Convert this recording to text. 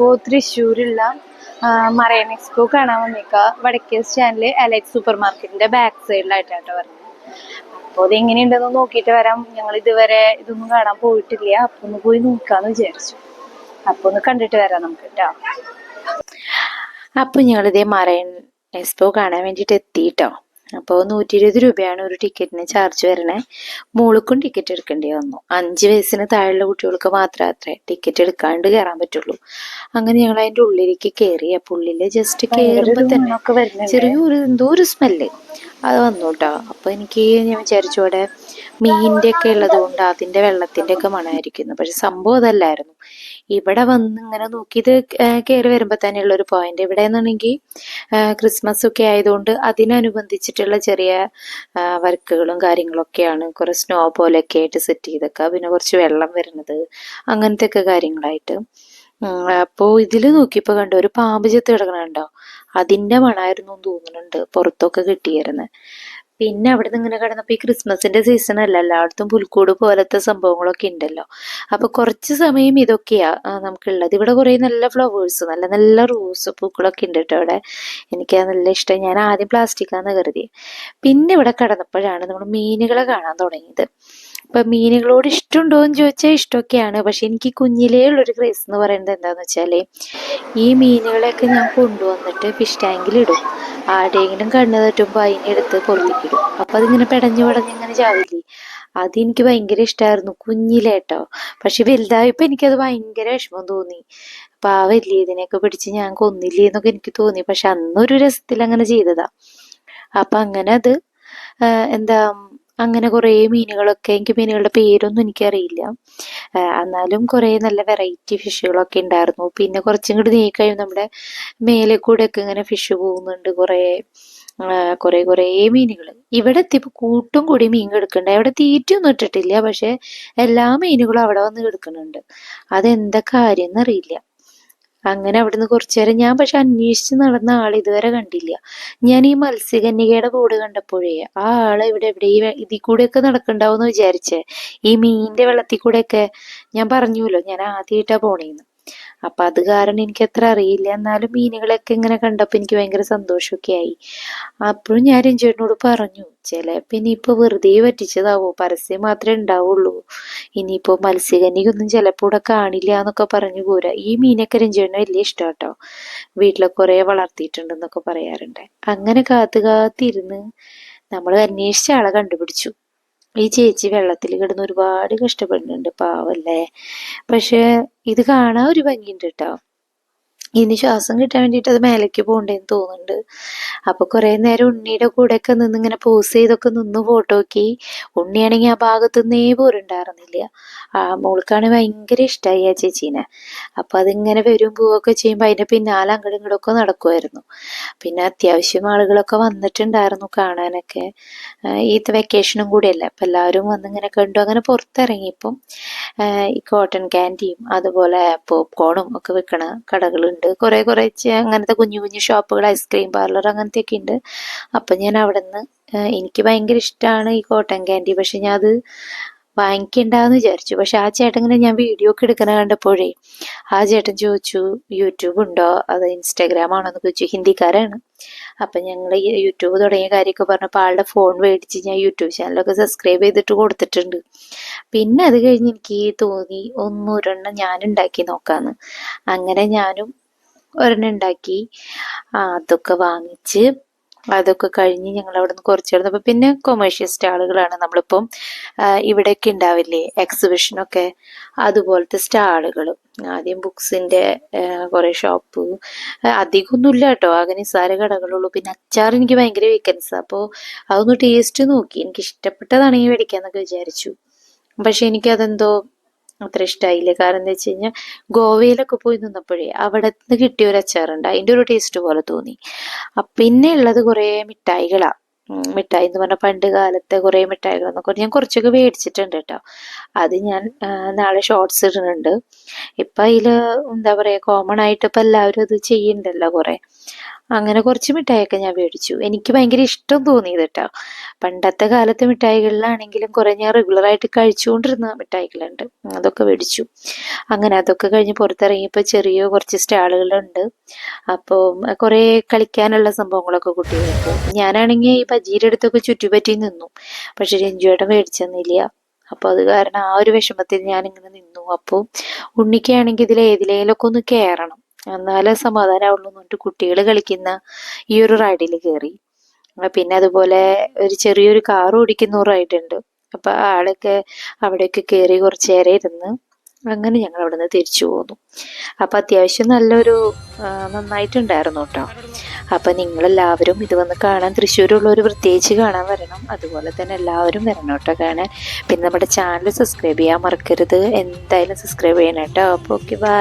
നമ്മളിപ്പോൾ തൃശ്ശൂരുള്ള marine expo കാണാൻ വന്നേക്കാം. വടക്കേ സ്റ്റാൻഡിൽ അലക്സ് സൂപ്പർ മാർക്കറ്റിന്റെ ബാക്ക് സൈഡിലായിട്ടാട്ടോ പറഞ്ഞത്. അപ്പോൾ അത് എങ്ങനെയുണ്ടെന്ന് നോക്കിയിട്ട് വരാം. ഞങ്ങൾ ഇതുവരെ ഇതൊന്നും കാണാൻ പോയിട്ടില്ല. അപ്പൊ ഒന്ന് പോയി നോക്കാന്ന് വിചാരിച്ചു. അപ്പൊ ഒന്ന് കണ്ടിട്ട് വരാം നമുക്ക് കേട്ടോ അപ്പൊ ഞങ്ങളിതേ മറൈൻ എക്സ്പോ കാണാൻ വേണ്ടിയിട്ട് എത്തിയിട്ടോ. അപ്പോൾ നൂറ്റി ഇരുപത് രൂപയാണ് ഒരു ടിക്കറ്റിന് ചാർജ് വരണേ മോൾക്കും ടിക്കറ്റ് എടുക്കേണ്ടി വന്നു. അഞ്ച് വയസ്സിന് താഴെയുള്ള കുട്ടികൾക്ക് മാത്രമേ അത്രേ ടിക്കറ്റ് എടുക്കാണ്ട് കയറാൻ പറ്റുള്ളൂ. അങ്ങനെ ഞങ്ങൾ അതിന്റെ ഉള്ളിലേക്ക് കയറി അപ്പോൾ ഉള്ളിൽ ജസ്റ്റ് കയറുമ്പോൾ തന്നെ ചെറിയൊരു എന്തോ ഒരു സ്മെല്ല് അത് വന്നു കേട്ടോ അപ്പോൾ എനിക്ക് ഞാൻ വിചാരിച്ചു അവിടെ മീനിന്റെ ഒക്കെ ഉള്ളത് കൊണ്ട് അതിന്റെ വെള്ളത്തിന്റെ ഒക്കെ മണമായിരിക്കുന്നു പക്ഷെ സംഭവം അതല്ലായിരുന്നു. ഇവിടെ വന്ന് ഇങ്ങനെ നോക്കിയത് കയറി വരുമ്പോൾ തന്നെയുള്ള ഒരു പോയിന്റ് ഇവിടെ എന്നുണ്ടെങ്കിൽ ക്രിസ്മസ് ഒക്കെ ആയതുകൊണ്ട് അതിനനുബന്ധിച്ചിട്ടുള്ള ചെറിയ വർക്കുകളും കാര്യങ്ങളൊക്കെയാണ്. കുറെ സ്നോ പോലെയൊക്കെ ആയിട്ട് സെറ്റ് ചെയ്തൊക്കെ. പിന്നെ കുറച്ച് വെള്ളം വരുന്നത്. അങ്ങനത്തെ ഒക്കെ കാര്യങ്ങളായിട്ട് അപ്പോൾ ഇതിൽ നോക്കിയപ്പോൾ കണ്ടു ഒരു പാമ്പ് ചെത്ത് കിടക്കണുണ്ടോ അതിന്റെ മണമായിരുന്നു തോന്നുന്നുണ്ട്. പുറത്തൊക്കെ കിട്ടിയിരുന്നത് പിന്നെ അവിടെ നിന്ന് ഇങ്ങനെ കിടന്നപ്പോൾ ഈ ക്രിസ്മസിന്റെ സീസൺ അല്ല എല്ലായിടത്തും പുൽക്കൂട് പോലത്തെ സംഭവങ്ങളൊക്കെ ഉണ്ടല്ലോ. അപ്പൊ കുറച്ച് സമയം ഇതൊക്കെയാ ആ, നമുക്കുള്ളത്. ഇവിടെ കുറേ നല്ല ഫ്ലവേഴ്സ് നല്ല നല്ല റോസ് പൂക്കളൊക്കെ ഉണ്ട് കേട്ടോ അവിടെ. എനിക്ക് നല്ല ഇഷ്ടം. ഞാൻ ആദ്യം പ്ലാസ്റ്റിക്കാന്ന് കരുതി പിന്നെ ഇവിടെ കിടന്നപ്പോഴാണ് നമ്മൾ മീനുകളെ കാണാൻ തുടങ്ങിയത്. ഇപ്പൊ മീനുകളോട് ഇഷ്ടമുണ്ടോ എന്ന് ചോദിച്ചാൽ ഇഷ്ടമൊക്കെയാണ്. പക്ഷെ എനിക്ക് കുഞ്ഞിലേ ഉള്ളൊരു ക്രേസ് എന്ന് പറയുന്നത് എന്താന്ന് വെച്ചാൽ ഈ മീനുകളെയൊക്കെ ഞാൻ കൊണ്ടുവന്നിട്ട് ഫിഷ് ടാങ്കിൽ ഇടും. ആരുടെയെങ്കിലും കണ്ണ് തട്ടുമ്പോൾ അതിനെടുത്ത് പുറത്തേക്കിടും അപ്പൊ അതിങ്ങനെ പെടഞ്ഞു പടഞ്ഞ് ഇങ്ങനെ ചാവില്ലേ? അതെനിക്ക് ഭയങ്കര ഇഷ്ടമായിരുന്നു കുഞ്ഞിലേട്ടോ പക്ഷെ വലുതായപ്പോ എനിക്കത് ഭയങ്കര വിഷമം തോന്നി. പാവല്ലേ ഇതിനെയൊക്കെ പിടിച്ച് ഞാൻ കൊന്നില്ലേ എന്നൊക്കെ എനിക്ക് തോന്നി. പക്ഷെ അന്നൊരു രസത്തിൽ അങ്ങനെ ചെയ്തതാ. അപ്പൊ അങ്ങനെ അത് എന്താ അങ്ങനെ കുറേ മീനുകളൊക്കെ എനിക്ക് മീനുകളുടെ പേരൊന്നും എനിക്കറിയില്ല. എന്നാലും കുറേ നല്ല വെറൈറ്റി ഫിഷുകളൊക്കെ ഉണ്ടായിരുന്നു. പിന്നെ കുറച്ചും കൂടി നീക്കഴിയും നമ്മുടെ മേലെ കൂടെ ഒക്കെ ഇങ്ങനെ ഫിഷ് പോകുന്നുണ്ട് കുറേ കുറേ കുറേ മീനുകൾ ഇവിടെ എത്തിയപ്പോൾ കൂട്ടും കൂടി മീൻ കിടക്കുന്നുണ്ട്. അവിടെ തീറ്റയൊന്നും ഇട്ടിട്ടില്ല പക്ഷേ എല്ലാ മീനുകളും അവിടെ വന്ന് കിടക്കുന്നുണ്ട്. അതെന്താ കാര്യം എന്നറിയില്ല അങ്ങനെ അവിടുന്ന് കുറച്ചു നേരം ഞാൻ പക്ഷെ അന്വേഷിച്ച് നടന്ന ആൾ ഇതുവരെ കണ്ടില്ല. ഞാൻ ഈ മത്സ്യകന്യകയുടെ ബോർഡ് കണ്ടപ്പോഴേ ആ ആൾ ഇവിടെ എവിടെ ഈ ഇതിൽ കൂടെയൊക്കെ നടക്കണ്ടാവുമെന്ന് വിചാരിച്ചേ. ഈ മീനിന്റെ വെള്ളത്തിൽ കൂടെയൊക്കെ ഞാൻ പറഞ്ഞുല്ലോ ഞാൻ ആദ്യമായിട്ടാ പോണേന്ന്. അപ്പൊ അത് കാരണം എനിക്ക് അത്ര അറിയില്ല. എന്നാലും മീനുകളൊക്കെ ഇങ്ങനെ കണ്ടപ്പോൾ എനിക്ക് ഭയങ്കര സന്തോഷമൊക്കെ ആയി. അപ്പോഴും ഞാൻ രഞ്ജുവേട്ടനോട് പറഞ്ഞു ചിലപ്പോ ഇനിയിപ്പോ വെറുതെ പറ്റിച്ചതാവോ? പരസ്യം മാത്രമേ ഉണ്ടാവുള്ളൂ. ഇനിയിപ്പോ മത്സ്യകന്യൊന്നും ചിലപ്പോ ഇവിടെ കാണില്ല എന്നൊക്കെ പറഞ്ഞു പോരാ. ഈ മീനൊക്കെ രഞ്ജുവേട്ടന് വലിയ ഇഷ്ടം കേട്ടോ വീട്ടിലൊക്കെ കുറെ വളർത്തിയിട്ടുണ്ടെന്നൊക്കെ പറയാറുണ്ട്. അങ്ങനെ കാത്തു കാത്തിരുന്ന് നമ്മൾ അന്വേഷിച്ച ആളെ കണ്ടുപിടിച്ചു. ഈ ചേച്ചി വെള്ളത്തിൽ കിടന്ന് ഒരുപാട് കഷ്ടപ്പെടുന്നുണ്ട് പാവല്ലേ പക്ഷേ ഇത് കാണാൻ ഒരു ഭംഗിയുണ്ട് കേട്ടോ. ഇനി ശ്വാസം കിട്ടാൻ വേണ്ടിട്ട് അത് മേലേക്ക് പോകണ്ടേന്ന് തോന്നുന്നുണ്ട്. അപ്പൊ കുറെ നേരം ഉണ്ണിയുടെ കൂടെ ഒക്കെ നിന്ന് ഇങ്ങനെ പോസ് ചെയ്തൊക്കെ നിന്ന് ഫോട്ടോക്കി ഉണ്ണിയാണെങ്കിൽ ആ ഭാഗത്ത് നിന്നേ പോരുണ്ടായിരുന്നില്ല ആ മോൾക്കാണ് ഭയങ്കര ഇഷ്ടമായി ആ ചേച്ചീനെ. അപ്പൊ അതിങ്ങനെ വരും പോവുകയൊക്കെ ചെയ്യുമ്പോൾ അതിന്റെ പിന്നാലെ അങ്ങോട്ടും ഇങ്ങോട്ടൊക്കെ നടക്കുമായിരുന്നു പിന്നെ അത്യാവശ്യം ആളുകളൊക്കെ വന്നിട്ടുണ്ടായിരുന്നു കാണാനൊക്കെ. ഈ വെക്കേഷനും കൂടിയല്ലേ. അപ്പൊ എല്ലാവരും വന്ന് ഇങ്ങനെ കണ്ടു. അങ്ങനെ പുറത്തിറങ്ങിയപ്പം ഈ കോട്ടൺ ക്യാൻഡിയും അതുപോലെ പോപ്കോണും ഒക്കെ വിൽക്കണ കടകളുണ്ട്. കുറെ കുറെ ചെ- അങ്ങനത്തെ കുഞ്ഞു കുഞ്ഞു ഷോപ്പുകൾ ഐസ്ക്രീം പാർലർ അങ്ങനത്തെ ഒക്കെ ഉണ്ട്. അപ്പൊ ഞാൻ അവിടെ നിന്ന് എനിക്ക് ഭയങ്കര ഇഷ്ടമാണ് ഈ കോട്ടൺ ക്യാൻഡി പക്ഷെ ഞാൻ അത് വാങ്ങിക്കണ്ടെന്ന് വിചാരിച്ചു. പക്ഷെ ആ ചേട്ടൻ ഇങ്ങനെ ഞാൻ വീഡിയോ ഒക്കെ എടുക്കണ കണ്ടപ്പോഴേ ആ ചേട്ടൻ ചോദിച്ചു യൂട്യൂബ് ഉണ്ടോ? അത് ഇൻസ്റ്റാഗ്രാം ആണോ? എന്ന് ചോദിച്ചു. ഹിന്ദിക്കാരാണ്. അപ്പൊ ഞങ്ങൾ യൂട്യൂബ് തുടങ്ങിയ കാര്യമൊക്കെ പറഞ്ഞപ്പോൾ ആളുടെ ഫോൺ മേടിച്ച് ഞാൻ യൂട്യൂബ് ചാനലൊക്കെ സബ്സ്ക്രൈബ് ചെയ്തിട്ട് കൊടുത്തിട്ടുണ്ട്. പിന്നെ അത് കഴിഞ്ഞ് എനിക്ക് തോന്നി ഒന്നൊരെണ്ണം ഞാൻ ഉണ്ടാക്കി നോക്കാന്ന്. അങ്ങനെ ഞാനും ഒരെണ്ണം ഉണ്ടാക്കി അതൊക്കെ വാങ്ങിച്ച് അതൊക്കെ കഴിഞ്ഞ് ഞങ്ങൾ അവിടെ നിന്ന് കുറച്ച് കിടന്നപ്പോൾ പിന്നെ കൊമേഴ്ഷ്യൽ സ്റ്റാളുകളാണ് നമ്മളിപ്പം ഇവിടെയൊക്കെ ഉണ്ടാവില്ലേ? എക്സിബിഷനൊക്കെ അതുപോലത്തെ സ്റ്റാളുകൾ ആദ്യം ബുക്സിന്റെ കുറേ ഷോപ്പ്. അധികമൊന്നുമില്ല കേട്ടോ. ആകെ നിസ്സാര കടകളുള്ളൂ. പിന്നെ അച്ചാർ എനിക്ക് ഭയങ്കര വീക്കൻസ് അപ്പോൾ അതൊന്ന് ടേസ്റ്റ് നോക്കി. എനിക്ക് ഇഷ്ടപ്പെട്ടതാണെങ്കിൽ മേടിക്കാന്നൊക്കെ വിചാരിച്ചു. പക്ഷെ എനിക്കതെന്തോ അത്ര ഇഷ്ടമായില്ല കാരണം എന്താ വെച്ച് കഴിഞ്ഞാൽ ഗോവയിലൊക്കെ പോയി നിന്നപ്പോഴേ അവിടെ നിന്ന് കിട്ടിയ ഒരു അച്ചാറുണ്ട്. അതിന്റെ ഒരു ടേസ്റ്റ് പോലെ തോന്നി. പിന്നെ ഉള്ളത് കുറേ മിഠായികളാണ് മിഠായി എന്ന് പറഞ്ഞാൽ പണ്ട് കാലത്തെ കുറേ മിഠായികൾ എന്നൊക്കെ ഞാൻ കുറച്ചൊക്കെ മേടിച്ചിട്ടുണ്ട് കേട്ടോ. അത് ഞാൻ നാളെ ഷോർട്സ് ഇടുന്നുണ്ട്. ഇപ്പം അതിൽ എന്താ പറയുക കോമൺ ആയിട്ട് ഇപ്പം എല്ലാവരും അത് ചെയ്യണ്ടല്ലോ കുറേ. അങ്ങനെ കുറച്ച് മിഠായിയൊക്കെ ഞാൻ മേടിച്ചു. എനിക്ക് ഭയങ്കര ഇഷ്ടം തോന്നിയത് കേട്ടോ പണ്ടത്തെ കാലത്തെ മിഠായികളിലാണെങ്കിലും കുറേ ഞാൻ റെഗുലറായിട്ട് കഴിച്ചുകൊണ്ടിരുന്ന മിഠായികളുണ്ട്. അതൊക്കെ മേടിച്ചു. അങ്ങനെ അതൊക്കെ കഴിഞ്ഞ് പുറത്തിറങ്ങിയപ്പോൾ ചെറിയ കുറച്ച് സ്റ്റാളുകളുണ്ട്. അപ്പോൾ കുറേ കളിക്കാനുള്ള സംഭവങ്ങളൊക്കെ കുട്ടികൾക്ക് ഞാനാണെങ്കിൽ ഈ ബജീയുടെ അടുത്തൊക്കെ ചുറ്റുപറ്റി നിന്നു. പക്ഷെ രഞ്ജുവേട്ടൻ മേടിച്ചെന്നില്ല. അപ്പോൾ അത് കാരണം ആ ഒരു വിഷമത്തിൽ ഞാൻ ഇങ്ങനെ നിന്നു. അപ്പോൾ ഉണ്ണിക്കാണെങ്കിൽ ഇതിൽ ഏതിലേലൊക്കെ ഒന്ന് കയറണം. എന്നാലേ സമാധാനമാവുള്ളൂ എന്ന് പറഞ്ഞിട്ട് കുട്ടികൾ കളിക്കുന്ന ഈ ഒരു റൈഡിൽ കയറി പിന്നെ അതുപോലെ ഒരു ചെറിയൊരു കാർ ഓടിക്കുന്ന ഒരു റൈഡ് ഉണ്ട് അപ്പൊ ആളൊക്കെ അവിടെയൊക്കെ കയറി കുറച്ച് നേരം ഇരുന്ന് അങ്ങനെ ഞങ്ങൾ അവിടെ നിന്ന് തിരിച്ചു പോന്നു. അപ്പൊ അത്യാവശ്യം നല്ലൊരു നന്നായിട്ടുണ്ടായിരുന്നു കേട്ടോ അപ്പൊ നിങ്ങളെല്ലാവരും ഇത് വന്ന് കാണാൻ തൃശ്ശൂരുള്ളവർ പ്രത്യേകിച്ച് കാണാൻ വരണം. അതുപോലെ തന്നെ എല്ലാവരും വരണം കേട്ടോ കാണാൻ. പിന്നെ നമ്മുടെ ചാനൽ സബ്സ്ക്രൈബ് ചെയ്യാൻ മറക്കരുത്. എന്തായാലും സബ്സ്ക്രൈബ് ചെയ്യണം കേട്ടോ അപ്പോൾ ഓക്കെ ബൈ